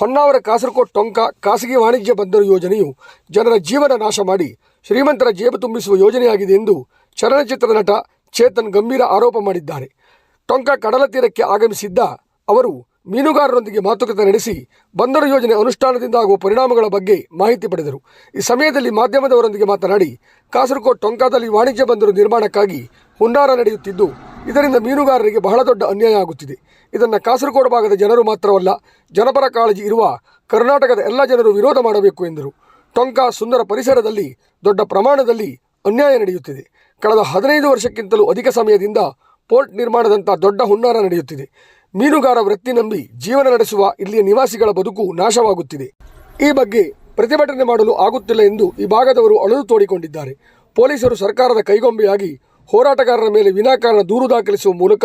ಹೊನ್ನಾವರ ಕಾಸರಕೋಟ್ ಟೊಂಕ ಖಾಸಗಿ ವಾಣಿಜ್ಯ ಬಂದರು ಯೋಜನೆಯು ಜನರ ಜೀವನ ನಾಶ ಮಾಡಿ ಶ್ರೀಮಂತರ ಜೇಬು ತುಂಬಿಸುವ ಯೋಜನೆಯಾಗಿದೆ ಎಂದು ಚಲನಚಿತ್ರ ನಟ ಚೇತನ್ ಗಂಭೀರ ಆರೋಪ ಮಾಡಿದ್ದಾರೆ. ಟೊಂಕ ಕಡಲ ತೀರಕ್ಕೆ ಆಗಮಿಸಿದ್ದ ಅವರು ಮೀನುಗಾರರೊಂದಿಗೆ ಮಾತುಕತೆ ನಡೆಸಿ ಬಂದರು ಯೋಜನೆ ಅನುಷ್ಠಾನದಿಂದ ಆಗುವ ಪರಿಣಾಮಗಳ ಬಗ್ಗೆ ಮಾಹಿತಿ ಪಡೆದರು. ಈ ಸಮಯದಲ್ಲಿ ಮಾಧ್ಯಮದವರೊಂದಿಗೆ ಮಾತನಾಡಿ ಕಾಸರಕೋಟ್ ಟೊಂಕಾದಲ್ಲಿ ವಾಣಿಜ್ಯ ಬಂದರು ನಿರ್ಮಾಣಕ್ಕಾಗಿ ಹುನ್ನಾರ ನಡೆಯುತ್ತಿದ್ದು ಇದರಿಂದ ಮೀನುಗಾರರಿಗೆ ಬಹಳ ದೊಡ್ಡ ಅನ್ಯಾಯ ಆಗುತ್ತಿದೆ. ಇದನ್ನು ಕಾಸರಗೋಡು ಭಾಗದ ಜನರು ಮಾತ್ರವಲ್ಲ, ಜನಪರ ಕಾಳಜಿ ಇರುವ ಕರ್ನಾಟಕದ ಎಲ್ಲ ಜನರು ವಿರೋಧ ಮಾಡಬೇಕು ಎಂದರು. ಟೊಂಕ ಸುಂದರ ಪರಿಸರದಲ್ಲಿ ದೊಡ್ಡ ಪ್ರಮಾಣದಲ್ಲಿ ಅನ್ಯಾಯ ನಡೆಯುತ್ತಿದೆ. ಕಳೆದ ಹದಿನೈದು ವರ್ಷಕ್ಕಿಂತಲೂ ಅಧಿಕ ಸಮಯದಿಂದ ಪೋರ್ಟ್ ನಿರ್ಮಾಣದಂಥ ದೊಡ್ಡ ಹುನ್ನಾರ ನಡೆಯುತ್ತಿದೆ. ಮೀನುಗಾರ ವೃತ್ತಿ ನಂಬಿ ಜೀವನ ನಡೆಸುವ ಇಲ್ಲಿಯ ನಿವಾಸಿಗಳ ಬದುಕು ನಾಶವಾಗುತ್ತಿದೆ. ಈ ಬಗ್ಗೆ ಪ್ರತಿಭಟನೆ ಮಾಡಲು ಆಗುತ್ತಿಲ್ಲ ಎಂದು ಈ ಭಾಗದವರು ಅಳಲು ತೋಡಿಕೊಂಡಿದ್ದಾರೆ. ಪೊಲೀಸರು ಸರ್ಕಾರದ ಕೈಗೊಂಬೆಯಾಗಿ ಹೋರಾಟಗಾರರ ಮೇಲೆ ವಿನಾಕಾರಣ ದೂರು ದಾಖಲಿಸುವ ಮೂಲಕ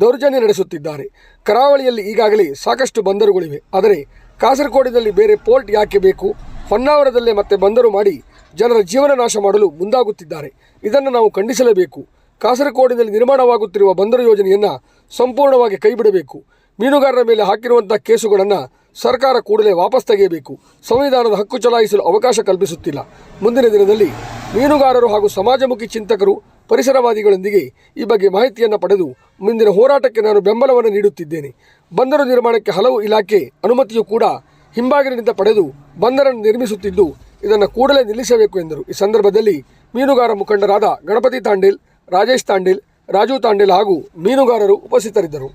ದೌರ್ಜನ್ಯ ನಡೆಸುತ್ತಿದ್ದಾರೆ. ಕರಾವಳಿಯಲ್ಲಿ ಈಗಾಗಲೇ ಸಾಕಷ್ಟು ಬಂದರುಗಳಿವೆ. ಆದರೆ ಕಾಸರಗೋಡಿನಲ್ಲಿ ಬೇರೆ ಪೋರ್ಟ್ ಯಾಕೆ ಬೇಕು? ಹೊನ್ನಾವರದಲ್ಲೇ ಮತ್ತೆ ಬಂದರು ಮಾಡಿ ಜನರ ಜೀವನ ನಾಶ ಮಾಡಲು ಮುಂದಾಗುತ್ತಿದ್ದಾರೆ. ಇದನ್ನು ನಾವು ಖಂಡಿಸಲೇಬೇಕು. ಕಾಸರಗೋಡಿನಲ್ಲಿ ನಿರ್ಮಾಣವಾಗುತ್ತಿರುವ ಬಂದರು ಯೋಜನೆಯನ್ನು ಸಂಪೂರ್ಣವಾಗಿ ಕೈಬಿಡಬೇಕು. ಮೀನುಗಾರರ ಮೇಲೆ ಹಾಕಿರುವಂಥ ಕೇಸುಗಳನ್ನು ಸರ್ಕಾರ ಕೂಡಲೇ ವಾಪಸ್ ತೆಗೆಯಬೇಕು. ಸಂವಿಧಾನದ ಹಕ್ಕು ಚಲಾಯಿಸಲು ಅವಕಾಶ ಕಲ್ಪಿಸುತ್ತಿಲ್ಲ. ಮುಂದಿನ ದಿನದಲ್ಲಿ ಮೀನುಗಾರರು ಹಾಗೂ ಸಮಾಜಮುಖಿ ಚಿಂತಕರು ಪರಿಸರವಾದಿಗಳೊಂದಿಗೆ ಈ ಬಗ್ಗೆ ಮಾಹಿತಿಯನ್ನು ಪಡೆದು ಮುಂದಿನ ಹೋರಾಟಕ್ಕೆ ನಾನು ಬೆಂಬಲವನ್ನು ನೀಡುತ್ತಿದ್ದೇನೆ. ಬಂದರು ನಿರ್ಮಾಣಕ್ಕೆ ಹಲವು ಇಲಾಖೆ ಅನುಮತಿಯೂ ಕೂಡ ಹಿಂಬಾಗಿಲಿನಿಂದ ಪಡೆದು ಬಂದರನ್ನು ನಿರ್ಮಿಸುತ್ತಿದ್ದು, ಇದನ್ನು ಕೂಡಲೇ ನಿಲ್ಲಿಸಬೇಕು ಎಂದರು. ಈ ಸಂದರ್ಭದಲ್ಲಿ ಮೀನುಗಾರ ಮುಖಂಡರಾದ ಗಣಪತಿ ತಾಂಡೇಲ್, ರಾಜೇಶ್ ತಾಂಡೇಲ್, ರಾಜು ತಾಂಡೇಲ್ ಹಾಗೂ ಮೀನುಗಾರರು ಉಪಸ್ಥಿತರಿದ್ದರು.